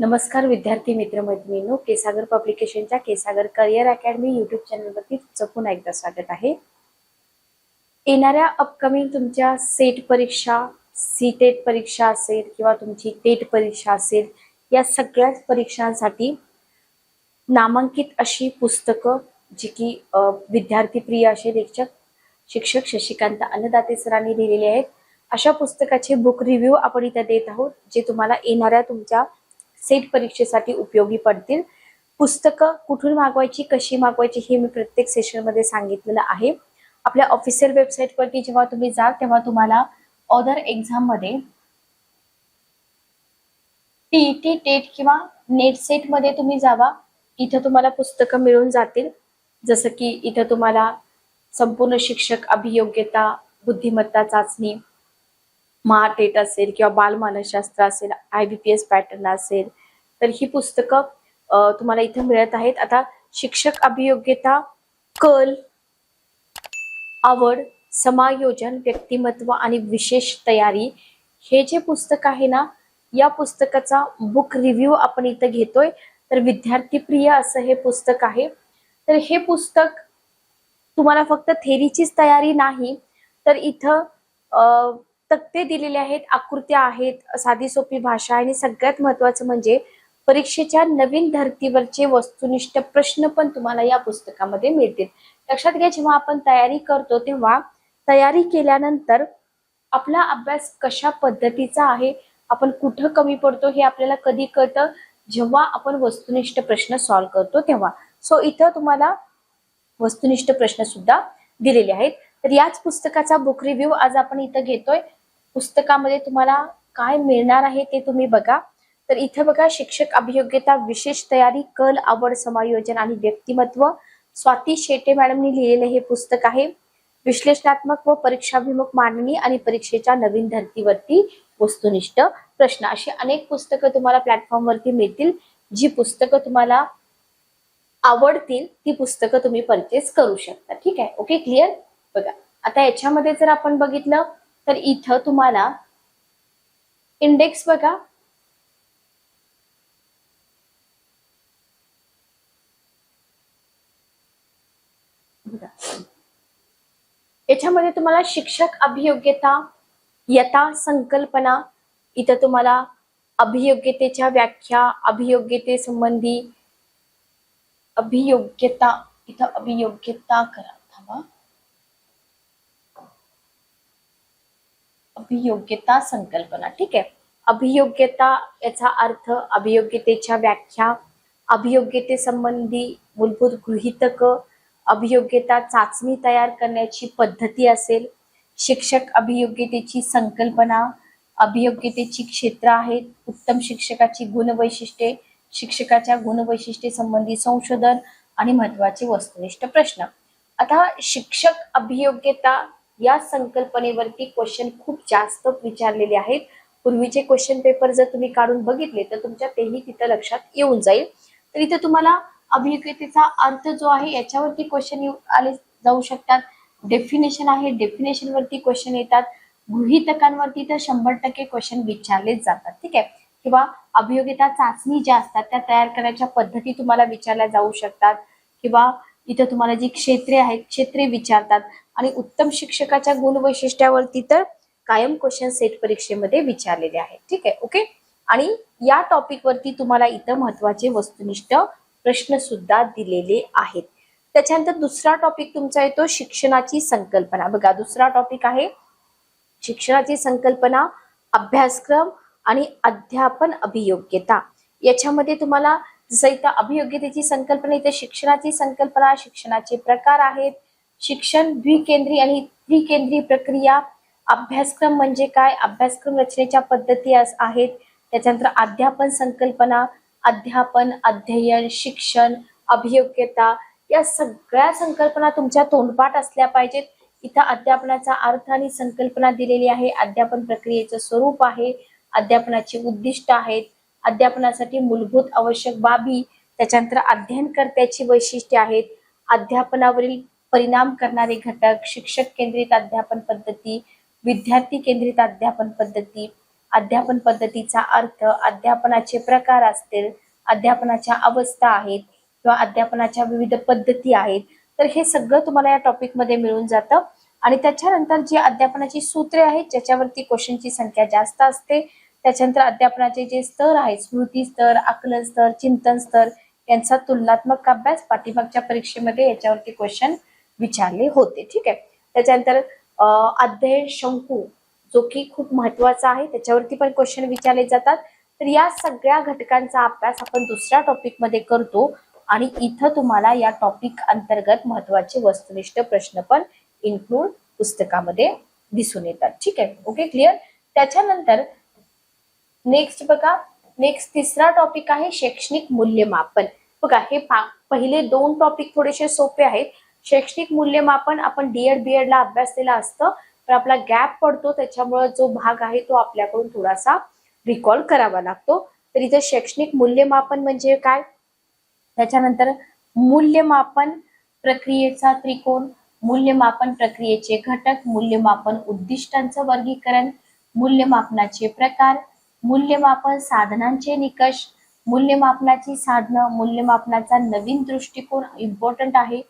नमस्कार विद्यार्थी मित्र मैत्रिणींनो केसागर पब्लिकेशनच्या केसागर करिअर अकॅडमी युट्यूब चॅनलवरती तुमचं पुन्हा एकदा स्वागत आहे. येणाऱ्या अपकमिंग तुमच्या सेट परीक्षा सी टेट परीक्षा असेल किंवा तुमची टेट परीक्षा असेल या सगळ्याच परीक्षांसाठी नामांकित अशी पुस्तकं जी की विद्यार्थी विद्यार्थीप्रिय असे लेखक शिक्षक शशिकांत अन्नदाते सरांनी लिहिलेले आहेत. अशा पुस्तकाचे बुक रिव्ह्यू आपण इथं देत आहोत जे तुम्हाला येणाऱ्या तुमच्या सेट परीक्षेसाठी उपयोगी पडतील. पुस्तकं कुठून मागवायची कशी मागवायची हे मी प्रत्येक सेशनमध्ये सांगितलेलं आहे. आपल्या ऑफिशियल वेबसाईटवरती जेव्हा तुम्ही जाल तेव्हा तुम्हाला अदर एक्झाममध्ये टीईटी टेट किंवा नेट सेटमध्ये तुम्ही जावा. इथं तुम्हाला पुस्तकं मिळून जातील. जसं की इथं तुम्हाला संपूर्ण शिक्षक अभियोग्यता बुद्धिमत्ता चाचणी महाटेट असेल किंवा बालमानसशास्त्र असेल I B P S pattern असेल तर ही पुस्तकं तुम्हाला इथे मिळत आहेत. आता शिक्षक अभियोग्यता कल आवड समायोजन व्यक्तिमत्व आणि विशेष तयारी हे जे पुस्तक आहे ना या पुस्तकाचा बुक रिव्ह्यू आपण इथं घेतोय. तर विद्यार्थीप्रिय असं हे पुस्तक आहे. तर हे पुस्तक तुम्हाला फक्त थेरीचीच तयारी नाही तर इथं अ, तक्ते दिलेले आहेत. आकृत्या आहेत साधी सोपी भाषा आणि सगळ्यात महत्वाचं म्हणजे परीक्षेच्या नवीन धर्तीवरचे वस्तुनिष्ठ प्रश्न पण तुम्हाला या पुस्तकामध्ये मिळतील. लक्षात घ्या जेव्हा आपण तयारी करतो तेव्हा तयारी केल्यानंतर आपला अभ्यास कशा पद्धतीचा आहे आपण कुठं कमी पडतो हे आपल्याला कधी कळतं? जेव्हा आपण वस्तुनिष्ठ प्रश्न सॉल्व्ह करतो तेव्हा. सो इथं तुम्हाला वस्तुनिष्ठ प्रश्न सुद्धा दिलेले आहेत. तर याच पुस्तकाचा बुक रिव्ह्यू आज आपण इथं घेतोय. पुस्तकामध्ये तुम्हाला काय मिळणार आहे ते तुम्ही बघा. तर इथं बघा शिक्षक अभियोग्यता विशेष तयारी कल आवड समायोजन आणि व्यक्तिमत्व. स्वाती शेटे मॅडमनी लिहिलेले हे पुस्तक आहे. विश्लेषणात्मक व परीक्षाभिमुख मांडणी आणि परीक्षेच्या नवीन धर्तीवरती वस्तुनिष्ठ प्रश्न. अशी अनेक पुस्तकं तुम्हाला प्लॅटफॉर्मवरती मिळतील. जी पुस्तकं तुम्हाला आवडतील ती पुस्तकं तुम्ही परचेस करू शकता. ठीक आहे? ओके क्लिअर बघा. आता याच्यामध्ये जर आपण बघितलं तर इथं तुम्हाला इंडेक्स बघा. समजा याच्यामध्ये तुम्हाला शिक्षक अभियोग्यता यथा संकल्पना इथं तुम्हाला अभियोग्यतेच्या व्याख्या अभियोग्यते संबंधी अभियोग्यता इथं अभियोग्यता करा. थांबा. अभियोग्यता संकल्पना ठीक आहे. अभियोग्यता याचा अर्थ अभियोग्यतेच्या व्याख्या अभियोग्यते संबंधी मूलभूत गृहीतक अभियोग्यता चाचणी तयार करण्याची पद्धती असेल शिक्षक अभियोग्यतेची संकल्पना अभियोग्यतेची क्षेत्र आहेत उत्तम शिक्षकाची गुणवैशिष्ट्ये शिक्षकाच्या गुणवैशिष्ट्ये संबंधी संशोधन आणि महत्त्वाचे वस्तुनिष्ठ प्रश्न. आता शिक्षक अभियोग्यता या संकल्पनेवरती क्वेश्चन खूप जास्त विचारलेले आहेत. पूर्वीचे क्वेश्चन पेपर जर तुम्ही काढून बघितले तर तुमच्या तेही तिथं लक्षात येऊन जाईल. तर इथे तुम्हाला अभियोग्यतेचा अर्थ जो आहे याच्यावरती क्वेश्चन आले जाऊ शकतात. डेफिनेशन आहे डेफिनेशन वरती क्वेश्चन येतात. गृहितकांवरती तर शंभर टक्के क्वेश्चन विचारलेच जातात. ठीक आहे? किंवा अभियोग्यता चाचणी ज्या असतात त्या तयार करण्याच्या पद्धती तुम्हाला विचारल्या जाऊ शकतात. किंवा इथं तुम्हाला जी क्षेत्रे आहेत क्षेत्रे विचारतात. आणि उत्तम शिक्षकाच्या गुणवैशिष्ट्यावरती तर कायम क्वेश्चन सेट परीक्षेमध्ये विचारलेले आहेत. ठीक आहे? ओके आणि या टॉपिक वरती तुम्हाला इथं महत्त्वाचे वस्तुनिष्ठ प्रश्न सुद्धा दिलेले आहेत. त्याच्यानंतर दुसरा टॉपिक तुमचा येतो शिक्षणाची संकल्पना. बघा दुसरा टॉपिक आहे शिक्षणाची संकल्पना अभ्यासक्रम आणि अध्यापन अभियोग्यता. याच्यामध्ये तुम्हाला जसं इथं अभियोग्यतेची संकल्पना इथे शिक्षणाची संकल्पना शिक्षणाचे प्रकार आहेत. शिक्षण द्विकेंद्री आणि त्रिकेंद्री प्रक्रिया. अभ्यासक्रम म्हणजे काय? अभ्यासक्रम रचनेच्या पद्धती आहेत. त्याच्यानंतर अध्यापन संकल्पना अध्यापन अध्ययन शिक्षण अभियोग्यता या सगळ्या संकल्पना तुमच्या तोंडपाठ असल्या पाहिजेत. इथं अध्यापनाचा अर्थ आणि संकल्पना दिलेली आहे. अध्यापन प्रक्रियेचं स्वरूप आहे. अध्यापनाची उद्दिष्ट आहेत. अध्यापनासाठी मूलभूत आवश्यक बाबी त्याच्यानंतर अध्ययनकर्त्याची वैशिष्ट्ये आहेत. अध्यापनावरील परिणाम करणारे घटक शिक्षक केंद्रित अध्यापन पद्धती विद्यार्थी केंद्रित अध्यापन पद्धती अध्यापन पद्धतीचा अर्थ अध्यापनाचे प्रकार असतील अध्यापनाच्या अवस्था आहेत किंवा अध्यापनाच्या विविध पद्धती आहेत तर हे सगळं तुम्हाला या टॉपिकमध्ये मिळून जातं. आणि त्याच्यानंतर जी अध्यापनाची सूत्रे आहेत ज्याच्यावरती क्वेश्चनची संख्या जास्त असते त्याच्यानंतर अध्यापनाचे जे स्तर आहेत स्मृती स्तर आकलन स्तर चिंतन स्तर यांचा तुलनात्मक अभ्यास पाठीमागच्या परीक्षेमध्ये याच्यावरती क्वेश्चन विचारले होते. ठीक आहे? त्याच्यानंतर अध्ययन शंकू जो की खूप महत्त्वाचा आहे त्याच्यावरती पण क्वेश्चन विचारले जातात. तर या सगळ्या घटकांचा अभ्यास आपण दुसऱ्या टॉपिकमध्ये करतो आणि इथं तुम्हाला या टॉपिक अंतर्गत महत्त्वाचे वस्तुनिष्ठ प्रश्न पण इन्क्लूड पुस्तकामध्ये दिसून येतात. ठीक आहे? ओके क्लिअर त्याच्यानंतर नेक्स्ट बघा. नेक्स्ट तिसरा टॉपिक आहे शैक्षणिक मूल्यमापन. बघा हे पा- पहिले दोन टॉपिक थोडेसे सोपे आहेत. शैक्षणिक मूल्यमापन आपण डीएड बीएड ला अभ्यासलेलं असतं. पण आपला गॅप पडतो त्याच्यामुळे जो भाग आहे तो आपल्याकडून थोडासा रिकॉल करावा लागतो. तर इथे शैक्षणिक मूल्यमापन म्हणजे काय? त्याच्यानंतर मूल्यमापन प्रक्रियेचा त्रिकोण मूल्यमापन प्रक्रियेचे घटक मूल्यमापन उद्दिष्टांचं वर्गीकरण मूल्यमापनाचे प्रकार मूल्यमापन साधनांचे निकष मूल्यमापनाची साधनं मूल्यमापनाचा नवीन दृष्टिकोन इम्पॉर्टंट आहे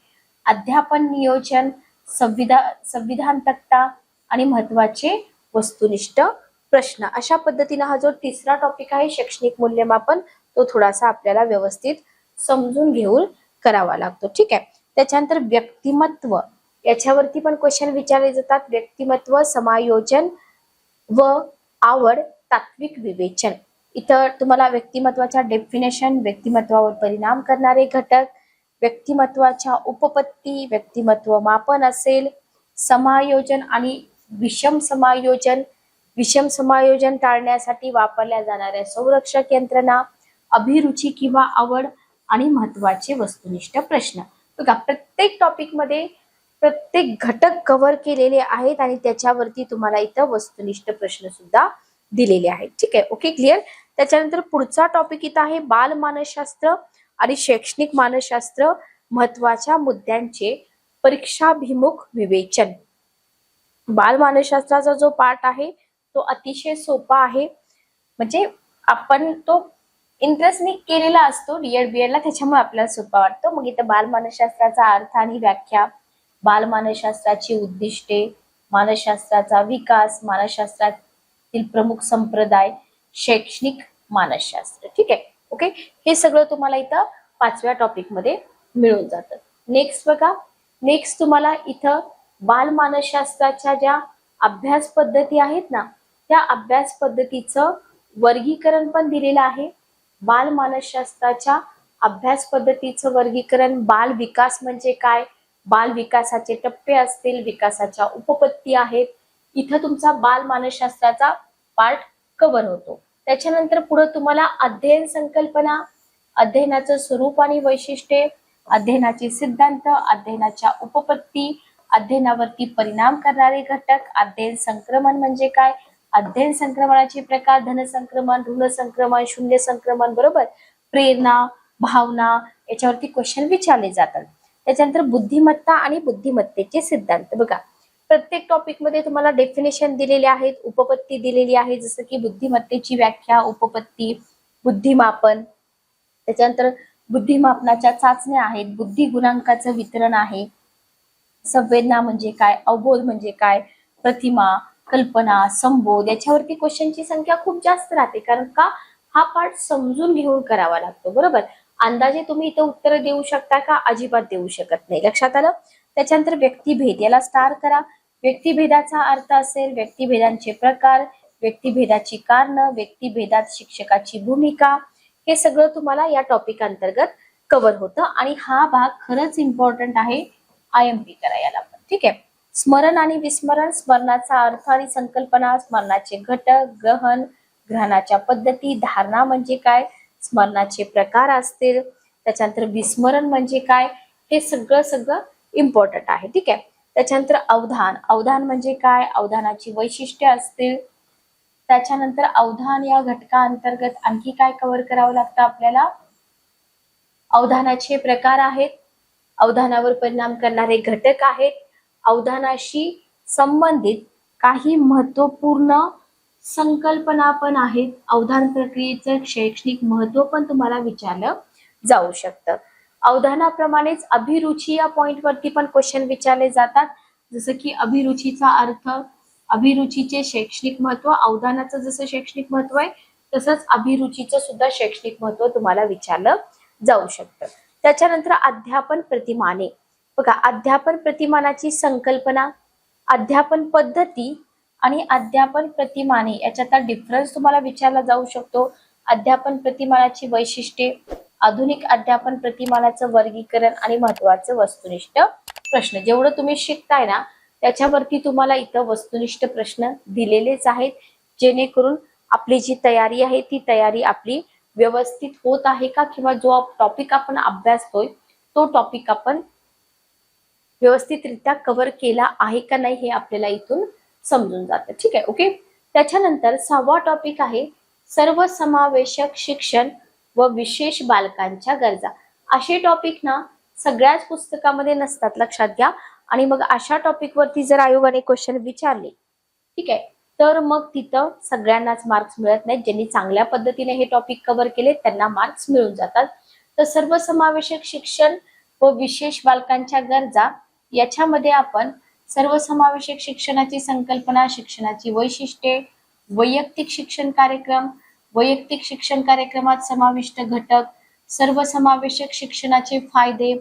अध्यापन नियोजन संविधा संविधान तक्ता आणि महत्त्वाचे वस्तुनिष्ठ प्रश्न. अशा पद्धतीनं हा जो तिसरा टॉपिक आहे शैक्षणिक मूल्यमापन तो थोडासा आपल्याला व्यवस्थित समजून घेऊन करावा लागतो. ठीक आहे? त्याच्यानंतर व्यक्तिमत्व. याच्यावरती पण क्वेश्चन विचारले जातात. व्यक्तिमत्व समायोजन व आवड तात्विक विवेचन. इथं तुम्हाला व्यक्तिमत्वाच्या डेफिनेशन व्यक्तिमत्वावर परिणाम करणारे घटक व्यक्तिमत्वाच्या उपपत्ती व्यक्तिमत्व मापन असेल समायोजन आणि विषम समायोजन विषम समायोजन टाळण्यासाठी वापरल्या जाणाऱ्या संरक्षक यंत्रणा अभिरुची किंवा आवड आणि महत्त्वाचे वस्तुनिष्ठ प्रश्न. बघा प्रत्येक टॉपिकमध्ये प्रत्येक घटक कव्हर केलेले आहेत आणि त्याच्यावरती तुम्हाला इथं वस्तुनिष्ठ प्रश्न सुद्धा दिलेले आहेत. ठीक आहे? ओके क्लिअर त्याच्यानंतर पुढचा टॉपिक इथं आहे बाल मानसशास्त्र आणि शैक्षणिक मानसशास्त्र महत्त्वाच्या मुद्द्यांचे परीक्षाभिमुख विवेचन. बाल मानसशास्त्राचा जो पार्ट आहे तो अतिशय सोपा आहे. म्हणजे आपण तो इंटरेस्टने केलेला असतो डीएड बीएडला त्याच्यामुळे आपल्याला सोपा वाटतो. मग इथं बालमानसशास्त्राचा अर्थ आणि व्याख्या बालमानसशास्त्राची उद्दिष्टे मानसशास्त्राचा विकास मानसशास्त्रातील प्रमुख संप्रदाय शैक्षणिक मानसशास्त्र. ठीक आहे? ओके हे सगळं तुम्हाला इथं पाचव्या टॉपिकमध्ये मिळून जातं. नेक्स्ट बघा. नेक्स्ट तुम्हाला इथं बालमानसशास्त्राच्या ज्या अभ्यास पद्धती आहेत ना त्या अभ्यास पद्धतीचं वर्गीकरण पण दिलेलं आहे. बालमानसशास्त्राच्या अभ्यास पद्धतीचं वर्गीकरण बाल विकास म्हणजे काय? बाल विकासाचे टप्पे असतील विकासाच्या उपपत्ती आहेत. इथं तुमचा बाल मानसशास्त्राचा पार्ट कव्हर होतो. त्याच्यानंतर पुढे तुम्हाला अध्ययन संकल्पना अध्ययनाचं स्वरूप आणि वैशिष्ट्ये अध्ययनाचे सिद्धांत अध्ययनाच्या उपपत्ती अध्ययनावरती परिणाम करणारे घटक. अध्ययन संक्रमण म्हणजे काय? अध्ययन संक्रमणाचे प्रकार धन संक्रमण ऋण संक्रमण शून्य संक्रमण बरोबर? प्रेरणा भावना याच्यावरती क्वेश्चन विचारले जातात. त्याच्यानंतर बुद्धिमत्ता आणि बुद्धिमत्तेचे सिद्धांत. बघा प्रत्येक टॉपिकमध्ये तुम्हाला डेफिनेशन दिलेले आहेत उपपत्ती दिलेली आहे जसं की बुद्धिमत्तेची व्याख्या उपपत्ती बुद्धिमापन. त्याच्यानंतर बुद्धिमापनाच्या चाचण्या आहेत बुद्धी गुणांकाचं वितरण आहे. संवेदना म्हणजे काय अवबोध म्हणजे काय प्रतिमा कल्पना संबोध याच्यावरती क्वेश्चनची संख्या खूप जास्त राहते. कारण का? हा पाठ समजून घेऊन करावा लागतो. बरोबर? अंदाजे तुम्ही इथं उत्तर देऊ शकता का? अजिबात देऊ शकत नाही. लक्षात आलं? त्याच्यानंतर व्यक्तिभेद. याला स्टार करा. व्यक्तिभेदाचा अर्थ असेल व्यक्तिभेदांचे प्रकार व्यक्तिभेदाची कारण व्यक्तिभेदात शिक्षकाची भूमिका. हे सगळं तुम्हाला या टॉपिक अंतर्गत कव्हर होतं. आणि हा भाग खरंच इम्पॉर्टंट आहे. आय एम पी पण ठीक आहे? स्मरण आणि विस्मरण स्मरणाचा अर्थ आणि संकल्पना स्मरणाचे घटक ग्रहण ग्रहणाच्या पद्धती धारणा म्हणजे काय? स्मरणाचे प्रकार असतील. त्याच्यानंतर विस्मरण म्हणजे काय? हे सगळं सगळं इम्पॉर्टंट आहे. ठीक आहे? त्याच्यानंतर अवधान. अवधान म्हणजे काय? अवधानाची वैशिष्ट्ये असतील. त्याच्यानंतर अवधान या घटका अंतर्गत आणखी काय कव्हर करावं लागतं आपल्याला? अवधानाचे प्रकार आहेत. अवधानावर परिणाम करणारे घटक आहेत. अवधानाशी संबंधित काही महत्त्वपूर्ण संकल्पना पण आहेत. अवधान प्रक्रियेचं शैक्षणिक महत्त्व पण तुम्हाला विचारलं जाऊ शकतं. अवधानाप्रमाणेच अभिरुची या पॉइंट वरती पण क्वेश्चन विचारले जातात. जसं की अभिरुचीचा अर्थ अभिरुचीचे शैक्षणिक महत्त्व अवधानाचं जसं शैक्षणिक महत्त्व आहे तसंच अभिरुचीचं सुद्धा शैक्षणिक महत्त्व तुम्हाला विचारलं जाऊ शकतं. त्याच्यानंतर अध्यापन प्रतिमाने. बघा अध्यापन प्रतिमानाची संकल्पना अध्यापन पद्धती आणि अध्यापन प्रतिमाने याच्यातला डिफरन्स तुम्हाला विचारला जाऊ शकतो. अध्यापन प्रतिमानाची वैशिष्ट्ये आधुनिक अध्यापन प्रतिमानाचं वर्गीकरण आणि महत्वाचं वस्तुनिष्ठ प्रश्न. जेवढं तुम्ही शिकताय ना त्याच्यावरती तुम्हाला इथं वस्तुनिष्ठ प्रश्न दिलेलेच आहेत. जेणेकरून आपली जी तयारी आहे ती तयारी आपली व्यवस्थित होत आहे का किंवा जो टॉपिक आपण अभ्यासतोय तो टॉपिक आपण व्यवस्थितरित्या कव्हर केला आहे का नाही हे आपल्याला इथून समजून जातं. ठीक आहे ओके त्याच्यानंतर सहावा टॉपिक आहे सर्वसमावेशक शिक्षण व विशेष बालकांच्या गरजा. असे टॉपिक ना सगळ्याच पुस्तकामध्ये नसतात लक्षात घ्या. आणि मग अशा टॉपिकवरती जर आयोगाने क्वेश्चन विचारले ठीक आहे तर मग तिथं सगळ्यांनाच मार्क्स मिळत नाहीत. ज्यांनी चांगल्या पद्धतीने हे टॉपिक कव्हर केले त्यांना मार्क्स मिळून जातात. तर सर्वसमावेशक शिक्षण व विशेष बालकांच्या गरजा याच्यामध्ये आपण सर्वसमावेशक शिक्षणाची संकल्पना शिक्षणाची वैशिष्ट्ये वैयक्तिक शिक्षण कार्यक्रम वैयक्तिक शिक्षण कार्यक्रमात समाविष्ट घटक सर्वसमावेशक शिक्षणाचे फायदे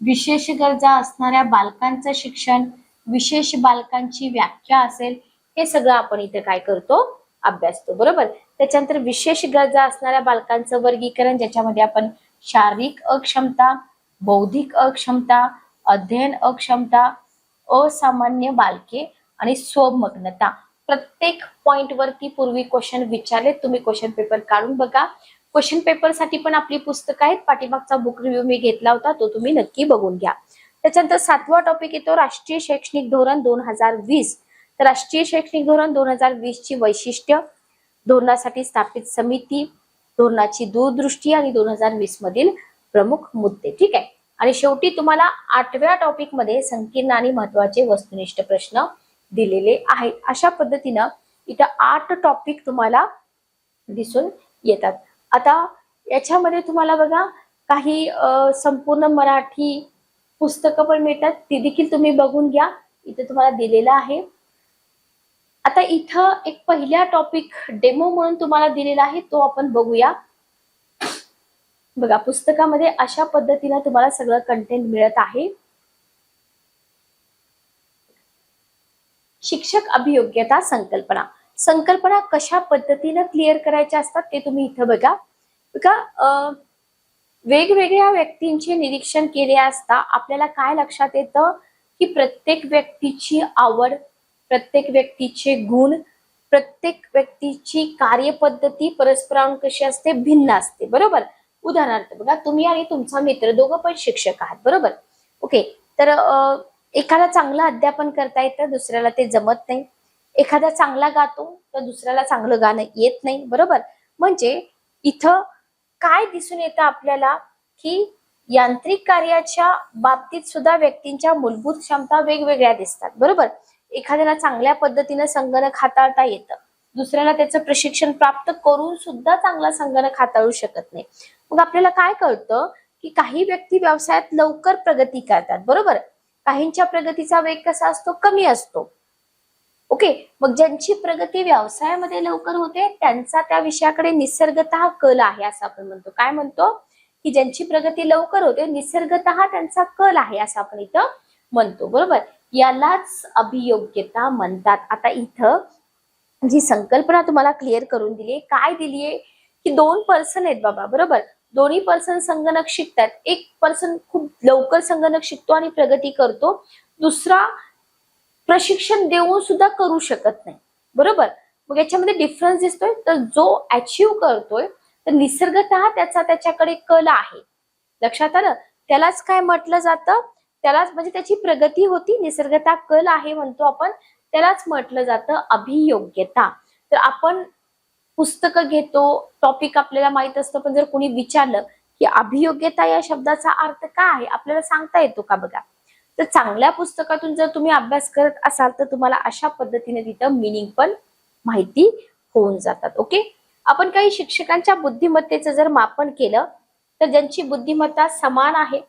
विशेष गरजा असणाऱ्या बालकांचं शिक्षण विशेष बालकांची व्याख्या असेल हे सगळं आपण इथे काय करतो? अभ्यासतो बरोबर? त्याच्यानंतर विशेष गरजा असणाऱ्या बालकांचं वर्गीकरण ज्याच्यामध्ये आपण शारीरिक अक्षमता बौद्धिक अक्षमता अध्ययन अक्षमता असामान्य बालके आणि स्वमग्नता. प्रत्येक पॉइंट वरती पूर्वी क्वेश्चन विचारले तुम्ही क्वेश्चन पेपर काढून बघा. क्वेश्चन पेपरसाठी पण आपली पुस्तकं आहेत. पाठीमागचा बुक रिव्ह्यू मी घेतला होता तो तुम्ही नक्की बघून घ्या. त्याच्यानंतर सातवा टॉपिक येतो राष्ट्रीय शैक्षणिक धोरण दोन हजार वीस. राष्ट्रीय शैक्षणिक धोरण दोन हजार वीस ची वैशिष्ट्य धोरणासाठी स्थापित समिती धोरणाची दूरदृष्टी आणि दोन हजार वीस मधील प्रमुख मुद्दे. ठीक आहे? आणि शेवटी तुम्हाला आठव्या टॉपिकमध्ये संकीर्ण आणि महत्त्वाचे वस्तुनिष्ठ प्रश्न दिलेले आहेत. अशा पद्धतीनं इथं आठ टॉपिक तुम्हाला दिसून येतात. आता याच्यामध्ये तुम्हाला बघा काही संपूर्ण मराठी पुस्तकं पण मिळतात. ती देखील तुम्ही बघून घ्या. इथे तुम्हाला दिलेलं आहे. आता इथं एक पहिल्या टॉपिक डेमो म्हणून तुम्हाला दिलेला आहे तो आपण बघूया. बघा पुस्तकामध्ये अशा पद्धतीनं तुम्हाला सगळं कंटेंट मिळत आहे. शिक्षक अभियोग्यता संकल्पना. संकल्पना कशा पद्धतीनं क्लिअर करायच्या असतात ते तुम्ही इथं बघा. बघा वेगवेगळ्या व्यक्तींचे निरीक्षण केले असता आपल्याला काय लक्षात येतं? की प्रत्येक व्यक्तीची आवड प्रत्येक व्यक्तीचे गुण प्रत्येक व्यक्तीची कार्यपद्धती परस्परांहून कशी असते भिन्न असते बरोबर? उदाहरणार्थ बघा तुम्ही आणि तुमचा मित्र दोघं पण शिक्षक आहात बरोबर? ओके तर एखादा चांगलं अध्यापन करता येतं दुसऱ्याला ते जमत नाही. एखादा चांगला गातो तर दुसऱ्याला चांगलं गाणं येत नाही बरोबर? म्हणजे इथं काय दिसून येतं आपल्याला की यांत्रिक कार्याच्या बाबतीत सुद्धा व्यक्तींच्या मूलभूत क्षमता वेगवेगळ्या दिसतात बरोबर? एखाद्याला चांगल्या पद्धतीनं संगणक हाताळता येतं. दुसऱ्याला त्याचं प्रशिक्षण प्राप्त करून सुद्धा चांगला संगणक हाताळू शकत नाही. मग आपल्याला काय कळतं? की काही व्यक्ती व्यवसायात लवकर प्रगती करतात बरोबर? काहींच्या प्रगतीचा वेग कसा असतो? कमी असतो. ओके? मग ज्यांची प्रगती व्यवसायामध्ये लवकर होते त्यांचा त्या विषयाकडे निसर्गत कल आहे असं आपण म्हणतो. काय म्हणतो? की ज्यांची प्रगती लवकर होते निसर्गत त्यांचा कल आहे असं आपण इथं म्हणतो. बरोबर? यालाच अभियोग्यता म्हणतात. आता इथं जी संकल्पना तुम्हाला क्लिअर करून दिली काय दिलीये की दोन पर्सन आहेत बाबा बरोबर? दोन्ही पर्सन संगणक शिकतात. एक पर्सन खूप लवकर संगणक शिकतो आणि प्रगती करतो. दुसरा प्रशिक्षण देऊन सुद्धा करू शकत नाही. बरोबर? मग याच्यामध्ये डिफरन्स दिसतोय. तर जो अचीव करतोय तर निसर्गत त्याचा त्याच्याकडे कल आहे. लक्षात आलं? त्यालाच काय म्हटलं जातं? त्यालाच म्हणजे त्याची प्रगती होती निसर्गता कल आहे म्हणतो आपण त्यालाच म्हटलं जातं अभियोग्यता. तर आपण पुस्तकं घेतो टॉपिक आपल्याला माहीत असतं पण जर कोणी विचारलं की अभियोग्यता या शब्दाचा अर्थ काय आहे आपल्याला सांगता येतो का बघा? तर चांगल्या पुस्तकातून जर तुम्ही अभ्यास करत असाल तर तुम्हाला अशा पद्धतीने तिथं मिनिंग पण माहिती होऊन जातात ओके? आपण काही शिक्षकांच्या बुद्धिमत्तेचं जर मापन केलं तर ज्यांची बुद्धिमत्ता समान आहे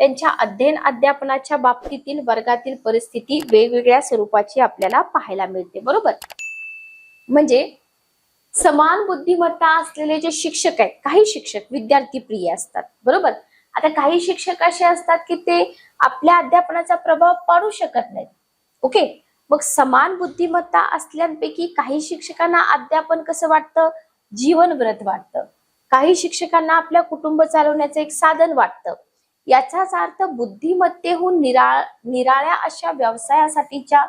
त्यांच्या अध्ययन अध्यापनाच्या बाबतीतील वर्गातील परिस्थिती वेगवेगळ्या स्वरूपाची आपल्याला पाहायला मिळते बरोबर? म्हणजे समान बुद्धिमत्ता असलेले जे शिक्षक आहेत काही शिक्षक विद्यार्थी प्रिय असतात बरोबर? आता काही शिक्षक असे असतात की ते आपल्या अध्यापनाचा प्रभाव पाडू शकत नाहीत ओके? मग समान बुद्धिमत्ता असल्यापैकी काही शिक्षकांना अध्यापन कसं वाटतं? जीवनव्रत वाटतं. काही शिक्षकांना आपल्या कुटुंब चालवण्याचं एक साधन वाटतं. याचाच अर्थ बुद्धिमत्तेहून निराळ निराळ्या अशा व्यवसायासाठीच्या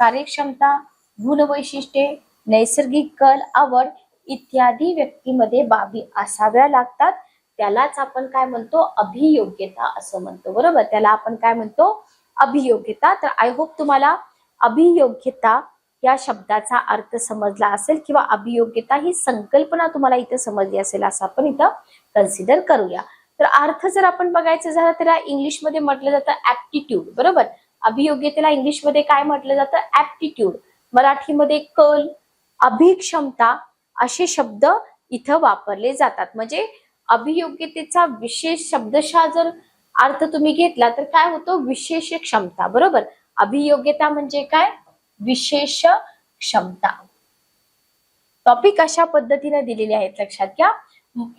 कार्यक्षमता गुणवैशिष्ट्ये नैसर्गिक कल आवड इत्यादी व्यक्तीमध्ये बाबी असाव्या लागतात. त्यालाच आपण काय म्हणतो? अभियोग्यता असं म्हणतो. बरोबर? त्याला आपण काय म्हणतो? अभियोग्यता. तर आय होप तुम्हाला अभियोग्यता या शब्दाचा अर्थ समजला असेल किंवा अभियोग्यता ही संकल्पना तुम्हाला इथं समजली असेल असं आपण इथं कन्सिडर करूया. तर अर्थ जर आपण बघायचं झालं त्याला इंग्लिशमध्ये म्हटलं जातं ऍप्टिट्यूड बरोबर? अभियोग्यतेला इंग्लिशमध्ये काय म्हटलं जातं? ऍप्टिट्यूड मराठीमध्ये कल अभिक्षमता असे शब्द इथं वापरले जातात. म्हणजे अभियोग्यतेचा विशेष शब्दशा जर अर्थ तुम्ही घेतला तर काय होतो? विशेष क्षमता बरोबर? अभियोग्यता म्हणजे काय? विशेष क्षमता. टॉपिक अशा पद्धतीने दिलेले आहेत लक्षात घ्या.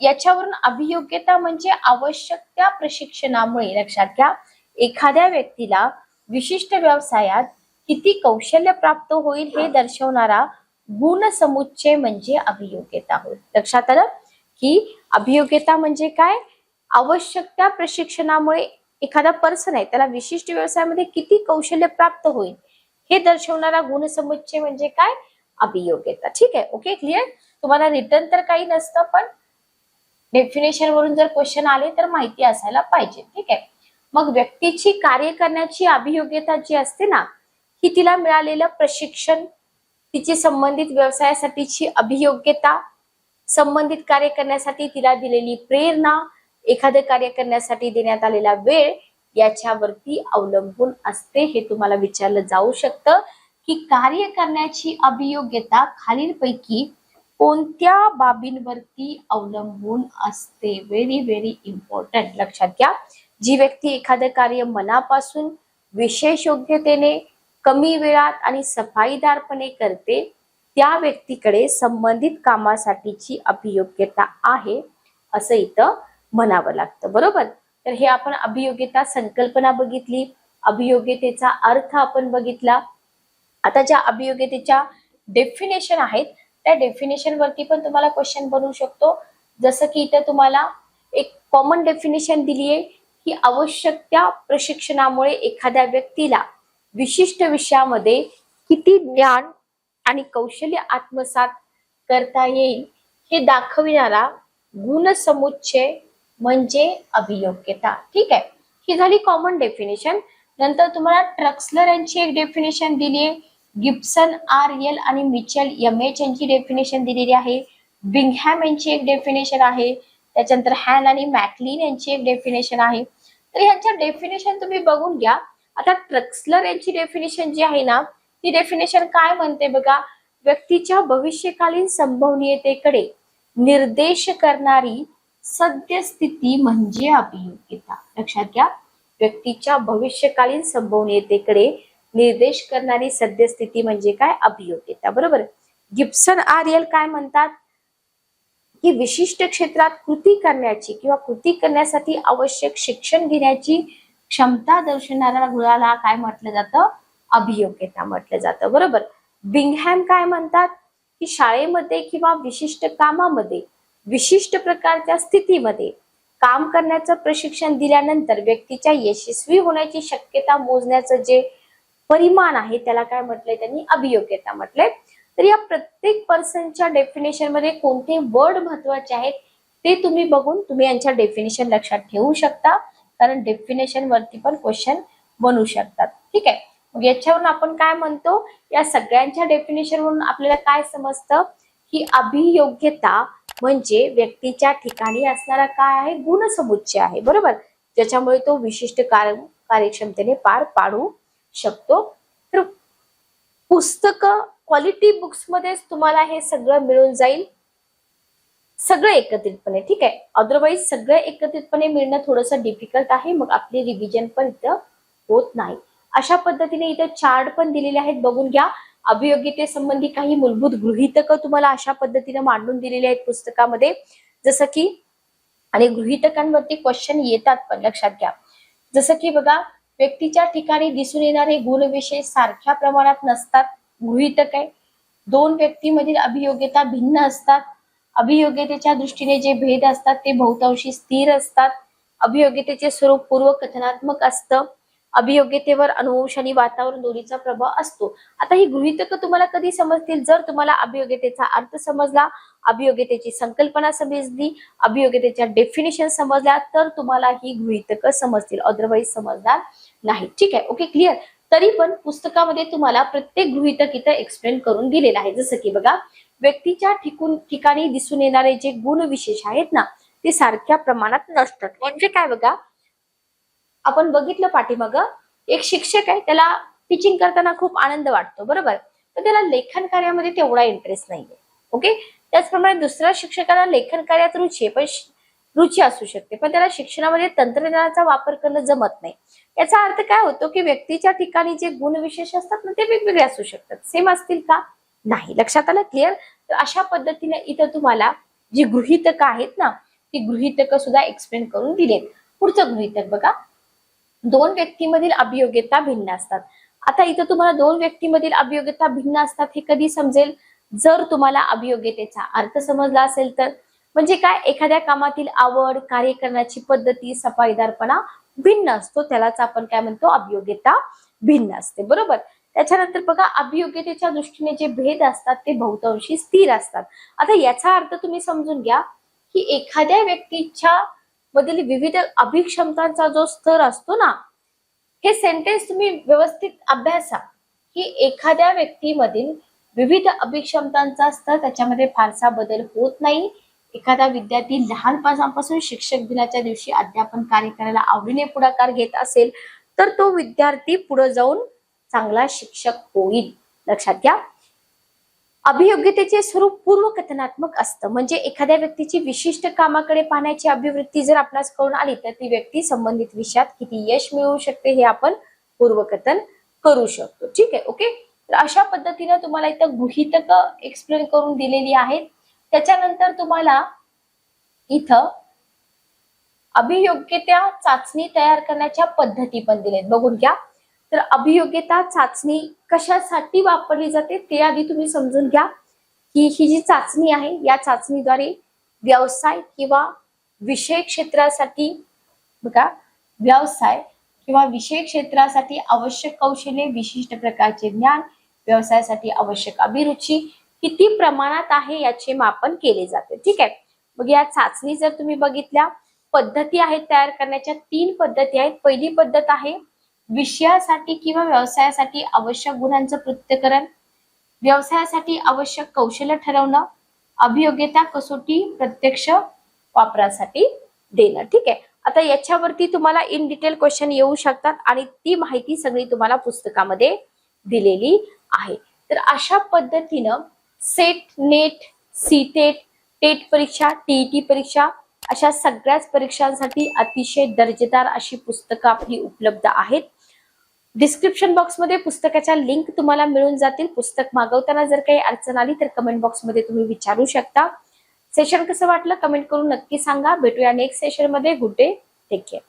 याच्यावरून अभियोग्यता म्हणजे आवश्यक त्या प्रशिक्षणामुळे लक्षात घ्या एखाद्या व्यक्तीला विशिष्ट व्यवसायात किती कौशल्य प्राप्त होईल हे दर्शवणारा गुण समुच्चय म्हणजे अभियोग्यता होय. लक्षात आलं? की अभियोग्यता म्हणजे काय? आवश्यक त्या प्रशिक्षणामुळे एखादा पर्सन आहे त्याला विशिष्ट व्यवसायामध्ये किती कौशल्य प्राप्त होईल हे दर्शवणारा गुण समुच्चय म्हणजे काय? अभियोग्यता. ठीक आहे? ओके क्लिअर तुम्हाला रिटर्न तर काही नसतं पण डेफिनेशन वरून जर क्वेश्चन आले तर माहिती असायला पाहिजे ठीक आहे? मग व्यक्तीची कार्य करण्याची अभियोग्यता जी असते ना ही तिला मिळालेलं प्रशिक्षण तिची संबंधित व्यवसायासाठीची अभियोग्यता संबंधित कार्य करण्यासाठी तिला दिलेली प्रेरणा एखादं कार्य करण्यासाठी देण्यात आलेला वेळ याच्यावरती अवलंबून असते हे तुम्हाला विचारलं जाऊ शकतं. की कार्य करण्याची अभियोग्यता खालीलपैकी कोणत्या बाबींवरती अवलंबून असते? व्हेरी व्हेरी इम्पॉर्टंट लक्षात घ्या. जी व्यक्ती एखादं कार्य मनापासून विशेष योग्यतेने कमी वेळात आणि सफाईदारपणे करते त्या व्यक्तीकडे संबंधित कामासाठीची अभियोग्यता आहे असं इथं म्हणावं लागतं. बरोबर? तर हे आपण अभियोग्यता संकल्पना बघितली. अभियोग्यतेचा अर्थ आपण बघितला. आता ज्या अभियोग्यतेच्या डेफिनेशन आहेत त्या डेफिनेशन वरती पण तुम्हाला क्वेश्चन बनवू शकतो. जसं की इथं तुम्हाला एक कॉमन डेफिनेशन दिली आहे की आवश्यक त्या प्रशिक्षणामुळे एखाद्या व्यक्तीला विशिष्ट विषयामध्ये किती ज्ञान आणि कौशल्य आत्मसात करता येईल हे दाखविणारा गुणसमुच्चय म्हणजे अभियोग्यता. ठीक आहे? ही झाली कॉमन डेफिनेशन नंतर तुम्हाला ट्रक्सलर यांची एक डेफिनेशन दिली आहे गिब्सन आर. एल. आणि मिचेल एम एच. यांची डेफिनेशन दिलेली आहे. बिंगहॅम यांची एक डेफिनेशन आहे. त्याच्यानंतर हॅन आणि मॅकलिन यांची एक डेफिनेशन आहे. तर ह्यांच्या डेफिनेशन तुम्ही बघून घ्या. आता ट्रक्सलर यांची डेफिनेशन जी आहे ना ती डेफिनेशन काय म्हणते बघा? व्यक्तीच्या भविष्यकालीन संभवनीयतेकडे निर्देश करणारी सद्यस्थिती म्हणजे अभियोग्यता. लक्षात घ्या. व्यक्तीच्या भविष्यकालीन संभवनीयतेकडे निर्देश करणारी सद्यस्थिती म्हणजे काय? अभियोग्यता. बरोबर? गिब्सन आर्यल काय म्हणतात? की विशिष्ट क्षेत्रात कृती करण्याची किंवा कृती करण्यासाठी आवश्यक शिक्षण घेण्याची क्षमता दर्शवणाऱ्या गुणाला काय म्हटलं जातं? अभियोग्यता म्हटलं जातं. बरोबर? बिंगहॅम काय म्हणतात? की शाळेमध्ये किंवा विशिष्ट कामामध्ये विशिष्ट प्रकारच्या स्थितीमध्ये काम करण्याचं प्रशिक्षण दिल्यानंतर व्यक्तीच्या यशस्वी होण्याची शक्यता मोजण्याचं जे परिमाण आहे त्याला काय म्हटलंय त्यांनी? अभियोग्यता म्हटलंय. तर या प्रत्येक पर्सनच्या डेफिनेशनमध्ये कोणते वर्ड महत्त्वाचे आहेत ते तुम्ही बघून तुम्ही यांच्या डेफिनेशन लक्षात ठेवू शकता. कारण डेफिनेशन वरती पण क्वेश्चन बनू शकतात. ठीक आहे? मग याच्यावरून आपण काय म्हणतो? या सगळ्यांच्या डेफिनेशन वरून आपल्याला काय समजतं? की अभियोग्यता म्हणजे व्यक्तीच्या ठिकाणी असणारा काय आहे? गुणसमुच्चय आहे. बरोबर? ज्याच्यामुळे तो विशिष्ट कार्य कार्यक्षमतेने पार पाडू शकतो. तर पुस्तक क्वालिटी बुक्स मध्येच तुम्हाला हे सगळं मिळून जाईल. सगळं एकत्रितपणे ठीक आहे? अदरवाईज सगळं एकत्रितपणे मिळणं थोडंसं डिफिकल्ट आहे. मग आपली रिव्हिजन पण इथं होत नाही. अशा पद्धतीने इथं चार्ट पण दिलेले आहेत. बघून घ्या. अभियोग्यतेसंबंधी काही मूलभूत गृहितकं तुम्हाला अशा पद्धतीने मांडून दिलेली आहेत पुस्तकामध्ये. जसं की आणि गृहितकांवरती क्वेश्चन येतात पण लक्षात घ्या. जसं की बघा व्यक्तीच्या ठिकाणी दिसून येणारे गुणविशेष सारख्या प्रमाणात नसतात गृहितक आहे. दोन व्यक्तीमधील अभियोग्यता भिन्न असतात. अभियोग्यतेच्या दृष्टीने जे भेद असतात ते बहुतांशी स्थिर असतात. अभियोग्यतेचे स्वरूप पूर्व कथनात्मक असतं. अभियोग्यतेवर अनुवंश आणि वातावरण दोन्हीचा प्रभाव असतो. आता ही गृहितक तुम्हाला कधी समजतील? जर तुम्हाला अभियोग्यतेचा अर्थ समजला अभियोग्यतेची संकल्पना समजली अभियोग्यतेच्या डेफिनेशन समजल्या तर तुम्हाला ही गृहितकं समजतील. अदरवाईज समजणार नाही. ठीक आहे. ओके क्लिअर तरी पण पुस्तकामध्ये तुम्हाला प्रत्येक गृहितक इथं एक्सप्लेन करून दिलेलं आहे. जसं की बघा व्यक्तीच्या ठिकून ठिकाणी दिसून येणारे जे गुण विशेष आहेत ना ते सारख्या प्रमाणात नसतात म्हणजे काय बघा आपण बघितलं पाठीमाग एक शिक्षक आहे त्याला टीचिंग करताना खूप आनंद वाटतो बरोबर? तर त्याला लेखन कार्यामध्ये तेवढा इंटरेस्ट नाहीये. ओके त्याचप्रमाणे दुसऱ्या शिक्षकाला लेखन कार्यात रुची आहे पण रुची असू शकते. पण त्याला शिक्षणामध्ये तंत्रज्ञानाचा वापर करणं जमत नाही. याचा अर्थ काय होतो की व्यक्तीच्या ठिकाणी जे गुणविशेष असतात ना ते वेगवेगळे असू शकतात. सेम असतील का? नाही. लक्षात आलं? क्लिअर तर अशा पद्धतीने इथं तुम्हाला जी गृहितक आहेत ना ती गृहितक सुद्धा एक्सप्लेन करून दिलेत. पुढचं गृहितक बघा. दोन व्यक्तीमधील अभियोग्यता भिन्न असतात. आता इथं तुम्हाला दोन व्यक्तीमधील अभियोग्यता भिन्न असतात हे कधी समजेल? जर तुम्हाला अभियोग्यतेचा अर्थ समजला असेल तर. म्हणजे काय? एखाद्या कामातील आवड कार्य करण्याची पद्धती सफाईदारपणा भिन्न असतो. त्यालाच आपण काय म्हणतो? अभियोग्यता भिन्न असते. बरोबर? त्याच्यानंतर बघा अभियोग्यतेच्या दृष्टीने जे भेद असतात ते बहुतांशी स्थिर असतात. आता याचा अर्थ तुम्ही समजून घ्या की एखाद्या व्यक्तीच्या मधील विविध अभिक्षमतांचा जो स्तर असतो ना हे सेंटेन्स तुम्ही व्यवस्थित अभ्यासा की एखाद्या व्यक्तीमधील विविध अभिक्षमतांचा स्तर त्याच्यामध्ये फारसा बदल होत नाही. एखादा विद्यार्थी लहानपणापासून शिक्षक दिनाच्या दिवशी अध्यापन कार्य करायला आवडीने पुढाकार घेत असेल तर तो विद्यार्थी पुढे जाऊन चांगला शिक्षक होईल. लक्षात घ्या. अभियोग्यतेचे स्वरूप पूर्वकथनात्मक असतं. म्हणजे एखाद्या व्यक्तीची विशिष्ट कामाकडे पाहण्याची अभिवृत्ती जर आपणास करून आली तर ती व्यक्ती संबंधित विषयात किती यश मिळवू शकते हे आपण पूर्वकथन करू शकतो. ठीक आहे ओके? तर अशा पद्धतीनं तुम्हाला इथं गृहितक एक्सप्लेन करून दिलेली आहेत. त्याच्यानंतर तुम्हाला इथं अभियोग्यता चाचणी तयार करण्याच्या पद्धती पण दिलेत. बघून घ्या. तर अभियोग्यता चाचणी कशासाठी वापरली जाते ते आधी तुम्ही समजून घ्या. की ही जी चाचणी आहे या चाचणीद्वारे व्यवसाय किंवा विषय क्षेत्रासाठी बघा व्यवसाय किंवा विषय क्षेत्रासाठी आवश्यक कौशल्य विशिष्ट प्रकारचे ज्ञान व्यवसायासाठी आवश्यक अभिरुची किती प्रमाणात आहे याचे मापन केले जाते. ठीक आहे? मग या चाचणी जर तुम्ही बघितल्या पद्धती आहेत तयार करण्याच्या तीन पद्धती आहेत. पहिली पद्धत आहे विषयासाठी किंवा व्यवसायासाठी आवश्यक गुणांचं प्रत्यकरण व्यवसायासाठी आवश्यक कौशल्य ठरवणं अभियोग्यता कसोटी प्रत्यक्ष वापरासाठी देणं. ठीक आहे? आता याच्यावरती तुम्हाला इन डिटेल क्वेश्चन येऊ शकतात आणि ती माहिती सगळी तुम्हाला पुस्तकामध्ये दिलेली आहे. तर अशा पद्धतीनं सेट नेट सीटेट टेट परीक्षा टीईटी परीक्षा अशा सगळ्याच परीक्षांसाठी अतिशय दर्जेदार अशी पुस्तकं आपली उपलब्ध आहेत. डिस्क्रिप्शन बॉक्समध्ये पुस्तकाच्या लिंक तुम्हाला मिळून जातील. पुस्तक मागवताना जर काही अडचण आली तर कमेंट बॉक्समध्ये तुम्ही विचारू शकता. सेशन कसं वाटलं? कमेंट करून नक्की सांगा. भेटूया नेक्स्ट सेशनमध्ये गुड डे टेक केअर